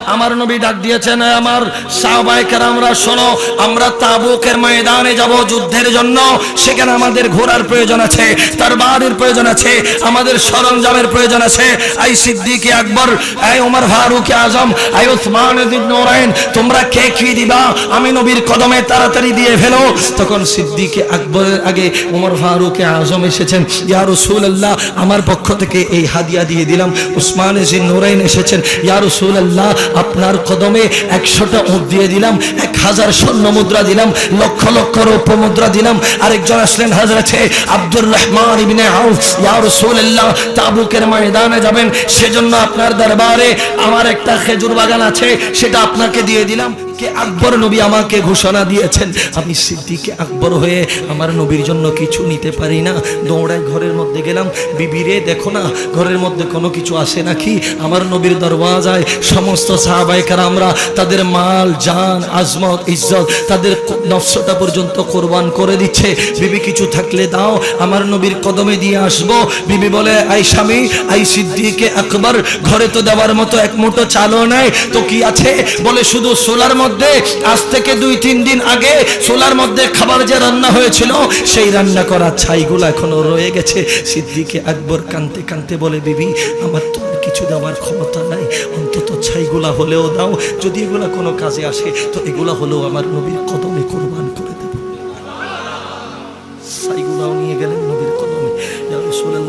আমার নবী ডাক দিয়েছেন আমার সাহবাইকার আমরা শোনো, আমরা তাবুকের ময়দানে যাব যুদ্ধের জন্য। সেখানে আমাদের ঘোড়ার প্রয়োজন আছে, তার বাড়ির প্রয়োজন আছে, আমাদের সরঞ্জামের প্রয়োজন আছে। আই সিদ্দিকে আকবর, আই ওমর ফারুক আজম, আই উসমান নোরাইন, তোমরা কে কি দিবা? আমি নবীর কদমে তাড়াতাড়ি দিয়ে ফেলো। তখন সিদ্দিকে আকবরের আগে ওমর ফারুক আজম এসেছেন, ইয়া রাসূলুল্লাহ, আমার পক্ষ থেকে এই হাদিয়া দিয়ে দিলাম। উসমান নোরাইন এসেছেন, ইয়া রাসূলুল্লাহ আপনার কদমে একশোটা উঁট দিয়ে দিলাম, এক হাজার স্বর্ণ মুদ্রা দিলাম, লক্ষ লক্ষ রৌপ্য মুদ্রা দিলাম। আরেকজন আসলেন হাজরাছে আব্দুর রহমান হাউস তাবুকের ময়দানে যাবেন। সেজন্য আপনার দরবারে আমার একটা খেজুর বাগান আছে, সেটা আপনাকে দিয়ে দিলাম। কে আকবর নবী আমাকে ঘোষণা দিয়েছেন। আমি সিদ্দিকে আকবর হয়ে আমার নবীর জন্য কিছু নিতে পারি না। দৌড়ায় ঘরের মধ্যে গেলাম। বিবিরে দেখো না, ঘরের মধ্যে কোনো কিছু আসে নাকি? আমার নবীর দরওয়াজায় সমস্ত সাহাবাইকার আমরা তাদের মাল, জান, আজমত, ইজ্জত তাদের নফসটা পর্যন্ত কোরবান করে দিচ্ছে। বিবি, কিছু থাকলে দাও, আমার নবীর কদমে দিয়ে আসব। বিবি বলে আই স্বামী আই সিদ্দিকে আকবর, ঘরে তো দেওয়ার মতো এক মুঠো চালও নাই, তো কি আছে? বলে, শুধু সোলার মধ্যে, আজ থেকে দুই, তিন দিন আগে সোলার মধ্যে খাবার যে রান্না হয়েছিল, সেই রান্না করা ছাইগুলো এখনও রয়ে গেছে। সিদ্দিকে আকবর কানতে কানতে বলে, বিবি, আমার তো কিছু দেওয়ার ক্ষমতা নাই। অন্তত ছাইগুলা হলেও দাও। যদি এগুলা কোনো কাজে আসে, তো এগুলা হলেও আমার নবীর কদমে কোরবান করে দেব। ছাইগুলাও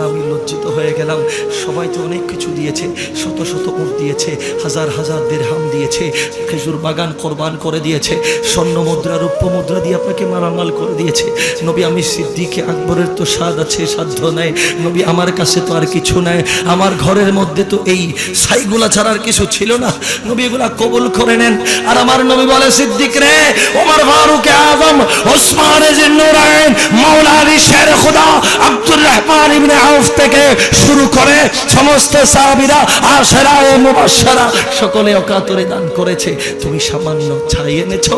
রাসূলুল্লাহ, আমি লজ্জিত হয়ে গেলাম। সবাই তো অনেক কিছু দিয়েছে শত শত উট দিয়েছে হাজার হাজার দেড়হাম দিয়েছে খেজুর বাগান কোরবান করে দিয়েছে স্বর্ণ মুদ্রা রূপ্য মুদ্রা দিয়ে আপনাকে মালামাল করে দিয়েছে। নবী আমি সিদ্দিকে আকবরের তো স্বাদ আছে সাধ্য নাই। নবী আমার কাছে তো আর কিছু নাই। আমার ঘরের মধ্যে তো এই ছাইগুলা ছাড়ার কিছু ছিল না। নবী এগুলা কবুল করে নেন। আর আমার নবী বলে সিদ্দিক রে ওমর ফারুক আজম ওসমান জিন্নুরাইন মাওলা আলী শের খুদা আব্দুর রহমান ইবনে আউফ থেকে শুরু করে সমস্ত মুবাশশারা সকলে অকাতরে দান করেছে। তুমি সামান্য ছাই এনেছো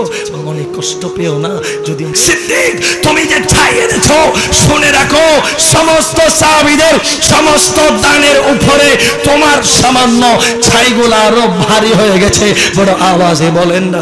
কষ্ট পেও না। যদি সিদ্দিক তুমি যে ছাই এনেছো, শুনে রাখো, সমস্ত সাহাবীদের সমস্ত দানের উপরে তোমার সামান্য ছাইগুলো আরও ভারী হয়ে গেছে। বড় আওয়াজে বলেন না